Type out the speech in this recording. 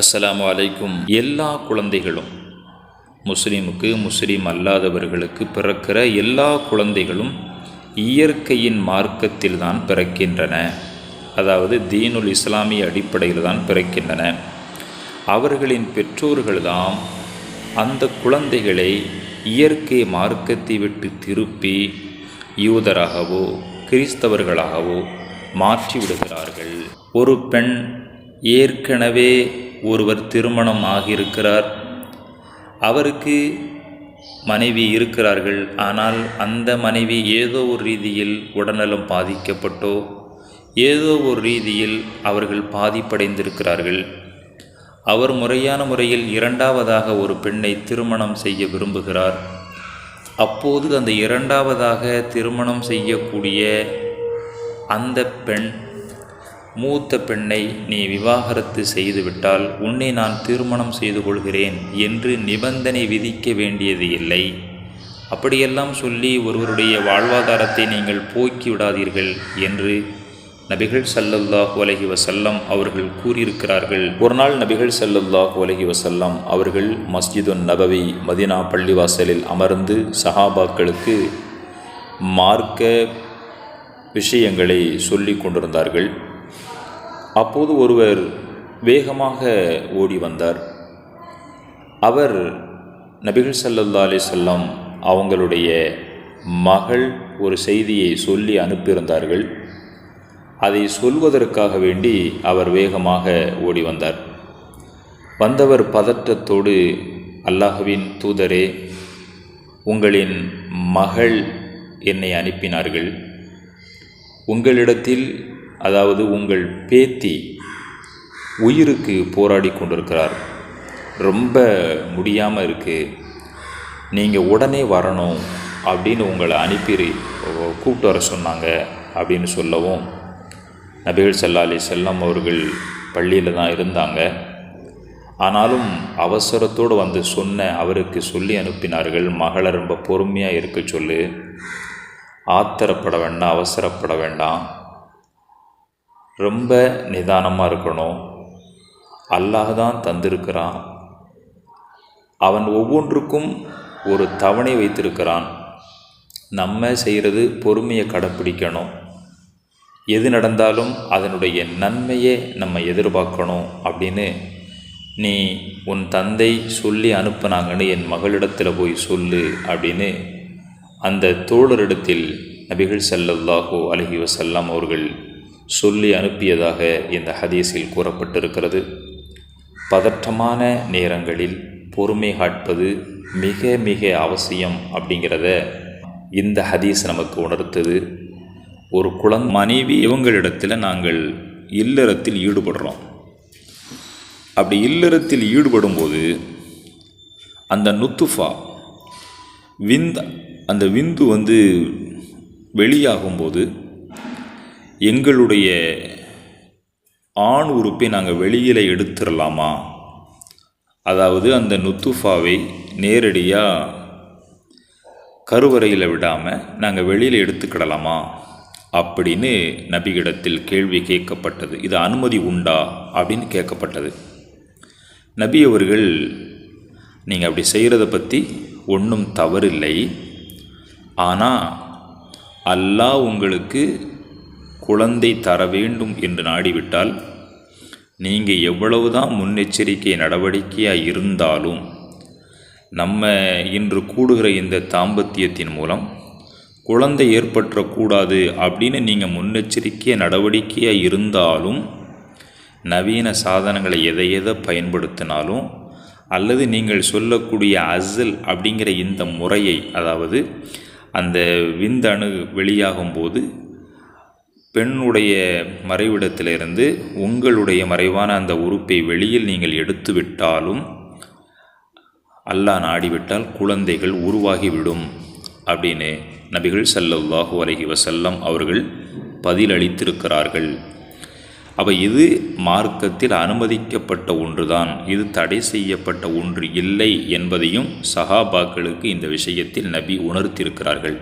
அஸ்ஸலாமு அலைக்கும். எல்லா குழந்தைகளும் முஸ்லீமுக்கு முஸ்லீம் அல்லாதவர்களுக்கு பிறக்கிற எல்லா குழந்தைகளும் இயற்கையின் மார்க்கத்தில் தான் பிறக்கின்றன. அதாவது தீனுல் இஸ்லாமிய அடிப்படையில் தான் பிறக்கின்றன. அவர்களின் பெற்றோர்கள்தாம் அந்த குழந்தைகளை இயற்கை மார்க்கத்தை விட்டு திருப்பி யூதராகவோ கிறிஸ்தவர்களாகவோ மாற்றி விடுகிறார்கள் ஒரு பெண் ஏற்கனவே ஒருவர் திருமணம் ஆகியிருக்கிறார். அவருக்கு மனைவி இருக்கிறார்கள். ஆனால் அந்த மனைவி ஏதோ ஒரு ரீதியில் உடல்நலம் பாதிக்கப்பட்டோ ஏதோ ஒரு ரீதியில் அவர்கள் பாதிப்படைந்திருக்கிறார்கள். அவர் முறையான முறையில் இரண்டாவதாக ஒரு பெண்ணை திருமணம் செய்ய விரும்புகிறார். அப்போது அந்த இரண்டாவதாக திருமணம் செய்யக்கூடிய அந்த பெண் மூத்த பெண்ணை நீ விவாகரத்து செய்துவிட்டால் உன்னை நான் திருமணம் செய்து கொள்கிறேன் என்று நிபந்தனை விதிக்க வேண்டியது இல்லை. அப்படியெல்லாம் சொல்லி ஒருவருடைய வாழ்வாதாரத்தை நீங்கள் போக்கி விடாதீர்கள் என்று நபிகள் சல்லல்லாஹு அலஹி வசல்லம் அவர்கள் கூறியிருக்கிறார்கள். ஒரு நாள் நபிகள் சல்லல்லாஹு அலஹி வசல்லம் அவர்கள் மஸ்ஜிதுன் நபவி மதினா பள்ளிவாசலில் அமர்ந்து சஹாபாக்களுக்கு மார்க்க விஷயங்களை சொல்லி கொண்டிருந்தார்கள். அப்போது ஒருவர் வேகமாக ஓடி வந்தார். அவர் நபிகள் சல்லல்லா அலி சொல்லம் அவங்களுடைய மகள் ஒரு செய்தியை சொல்லி அனுப்பியிருந்தார்கள். அதை சொல்வதற்காக வேண்டி அவர் வேகமாக ஓடி வந்தார். வந்தவர் பதற்றத்தோடு அல்லாஹுவின் தூதரே உங்களின் மகள் என்னை அனுப்பினார்கள். உங்களிடத்தில் அதாவது உங்கள் பேத்தி உயிருக்கு போராடி கொண்டிருக்கிறார். ரொம்ப முடியாமல் இருக்குது நீங்கள் உடனே வரணும் அப்படின்னு உங்களை அனுப்பி கூப்பிட்டு வர சொன்னாங்க அப்படின்னு சொல்லவும் நபிகள் சல்லா அலி செல்லம் அவர்கள் பள்ளியில் தான் இருந்தாங்க. ஆனாலும் அவசரத்தோடு வந்து சொன்ன அவருக்கு சொல்லி அனுப்பினார்கள் மகளை ரொம்ப பொறுமையாக இருக்க சொல்லு ஆத்திரப்பட வேண்டாம் அவசரப்பட வேண்டாம். ரொம்ப நிதானமாக இருக்கணும். அல்லாஹ் தான் தந்திருக்கிறான். அவன் ஒவ்வொன்றுக்கும் ஒரு தவணை வைத்திருக்கிறான். நம்ம செய்கிறது பொறுமையை கடைப்பிடிக்கணும். எது நடந்தாலும் அதனுடைய நன்மையை நம்ம எதிர்பார்க்கணும் அப்படின்னு நீ உன் தந்தை சொல்லி அனுப்புனாங்கன்னு என் மகளிடத்தில் போய் சொல்லு அப்படின்னு அந்த தோழரிடத்தில் நபிகள் சல்லல்லாஹோ அலஹி வசல்லாம் அவர்கள் சொல்லி அனுப்பியதாக இந்த ஹதீஸில் கூறப்பட்டிருக்கிறது. பதற்றமான நேரங்களில் பொறுமை காட்பது மிக மிக அவசியம் அப்படிங்கிறத இந்த ஹதீஸ் நமக்கு உணர்த்தது. ஒரு குழந் மனைவி இவங்களிடத்தில் நாங்கள் இல்லறத்தில் ஈடுபடுறோம். அப்படி இல்லறத்தில் ஈடுபடும்போது அந்த நுத்துஃபா விந்த் அந்த விந்து வந்து வெளியாகும்போது எங்களுடைய ஆண் உறுப்பை நாங்கள் வெளியில் எடுத்துடலாமா அதாவது அந்த நுத்துஃபாவை நேரடியாக கருவறையில் விடாமல் நாங்கள் வெளியில் எடுத்துக்கிடலாமா? அப்படின்னு நபியிடத்தில் கேள்வி கேட்கப்பட்டது. இது அனுமதி உண்டா? அப்படின்னு கேட்கப்பட்டது. நபி அவர்கள் நீங்கள் அப்படி செய்கிறத பற்றி ஒன்றும் தவறில்லை. ஆனால் அல்லாஹ் உங்களுக்கு குழந்தை தர வேண்டும் என்று நாடிவிட்டால் நீங்கள் எவ்வளவுதான் முன்னெச்சரிக்கை நடவடிக்கையாக இருந்தாலும் நம்ம இன்று கூடுகிற இந்த தாம்பத்தியத்தின் மூலம் குழந்தை ஏற்பற்றக்கூடாது அப்படின்னு நீங்கள் முன்னெச்சரிக்கை நடவடிக்கையாக இருந்தாலும் நவீன சாதனங்களை எதை எதை பயன்படுத்தினாலும் அல்லது நீங்கள் சொல்லக்கூடிய அசல் அப்படிங்கிற இந்த முறையை அதாவது அந்த விந்தணு வெளியாகும்போது பெண்ணுடைய மறைவிடத்திலிருந்து உங்களுடைய மறைவான அந்த உறுப்பை வெளியில் நீங்கள் எடுத்துவிட்டாலும் அல்லாஹ் நாடிவிட்டால் குழந்தைகள் உருவாகிவிடும் அப்படின்னு நபிகள் சல்லல்லாஹு அலஹி வசல்லம் அவர்கள் பதிலளித்திருக்கிறார்கள். அப்போ இது மார்க்கத்தில் அனுமதிக்கப்பட்ட ஒன்றுதான். இது தடை செய்யப்பட்ட ஒன்று இல்லை என்பதையும் சஹாபாக்களுக்கு இந்த விஷயத்தில் நபி உணர்த்தியிருக்கிறார்கள்.